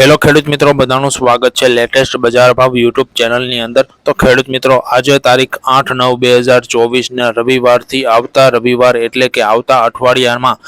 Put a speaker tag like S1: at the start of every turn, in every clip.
S1: Hello ખેડૂત મિત્રો, બધાનું સ્વાગત છે લેટેસ્ટ બજાર ભાવ યુટ્યુબ ચેનલની અંદર. તો ખેડૂત મિત્રો, આજે તારીખ આઠ નવ બે હજાર ચોવીસને રવિવારથી આવતા રવિવાર એટલે કે આવતા અઠવાડિયામાં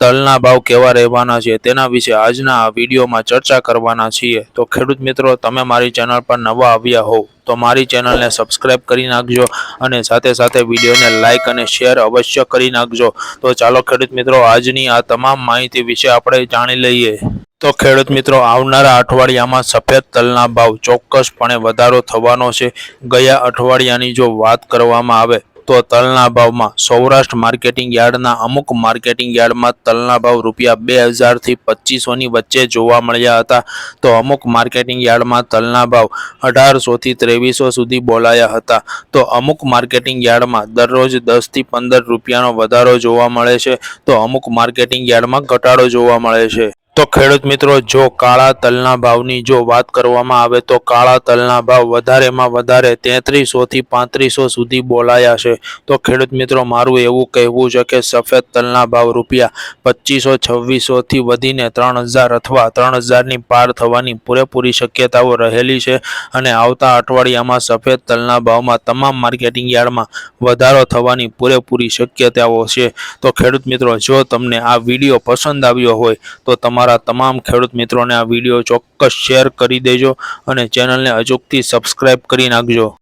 S1: તલના ભાવ કેવા રહેવાના છે તેના વિશે આજના વિડીયોમાં ચર્ચા કરવાના છીએ. તો ખેડૂત મિત્રો, તમે મારી ચેનલ પર નવા આવ્યા હોવ, તો મારી ચેનલને સબસ્ક્રાઇબ કરી નાખજો અને સાથે સાથે વિડીયોને લાઇક અને શેર અવશ્ય કરી નાખજો. તો ચાલો ખેડૂત મિત્રો, આજની આ તમામ માહિતી વિશે આપણે જાણી લઈએ. તો ખેડૂત મિત્રો, આવનારા અઠવાડિયામાં સફેદ તલના ભાવ ચોક્કસપણે વધારો થવાનો છે. ગયા અઠવાડિયાની જો વાત કરવામાં આવે તો તલના ભાવમાં સૌરાષ્ટ્ર માર્કેટિંગ યાર્ડના અમુક માર્કેટિંગ યાર્ડમાં તલના ભાવ રૂપિયા બે હજારથી પચીસોની વચ્ચે જોવા મળ્યા હતા. તો અમુક માર્કેટિંગ યાર્ડમાં તલના ભાવ અઢારસોથી ત્રેવીસો સુધી બોલાયા હતા. તો અમુક માર્કેટિંગ યાર્ડમાં દરરોજ દસથી પંદર રૂપિયાનો વધારો જોવા મળે છે. તો અમુક માર્કેટિંગ યાર્ડમાં ઘટાડો જોવા મળે છે. તો ખેડૂત મિત્રો, જો કાળા તલના ભાવની જો વાત કરવામાં આવે તો કાળા તલના ભાવ વધારેમાં વધારે તેત્રીસોથી પાંત્રીસો સુધી બોલાયા છે. તો ખેડૂત મિત્રો, મારું એવું કહેવું છે કે સફેદ તલના ભાવ રૂપિયા પચીસો છવ્વીસોથી વધીને ત્રણ હજાર અથવા ત્રણ હજારની પાર થવાની પૂરેપૂરી શક્યતાઓ રહેલી છે અને આવતા અઠવાડિયામાં સફેદ તલના ભાવમાં તમામ માર્કેટિંગ યાર્ડમાં વધારો થવાની પૂરેપૂરી શક્યતાઓ છે. તો ખેડૂત મિત્રો, જો તમને આ વીડિયો પસંદ આવ્યો હોય તો તમારા તમામ ખેડૂત મિત્રોને આ વીડિયો ચોક્કસ શેર કરી દેજો અને ચેનલને અચૂકથી સબસ્ક્રાઈબ કરી નાખજો.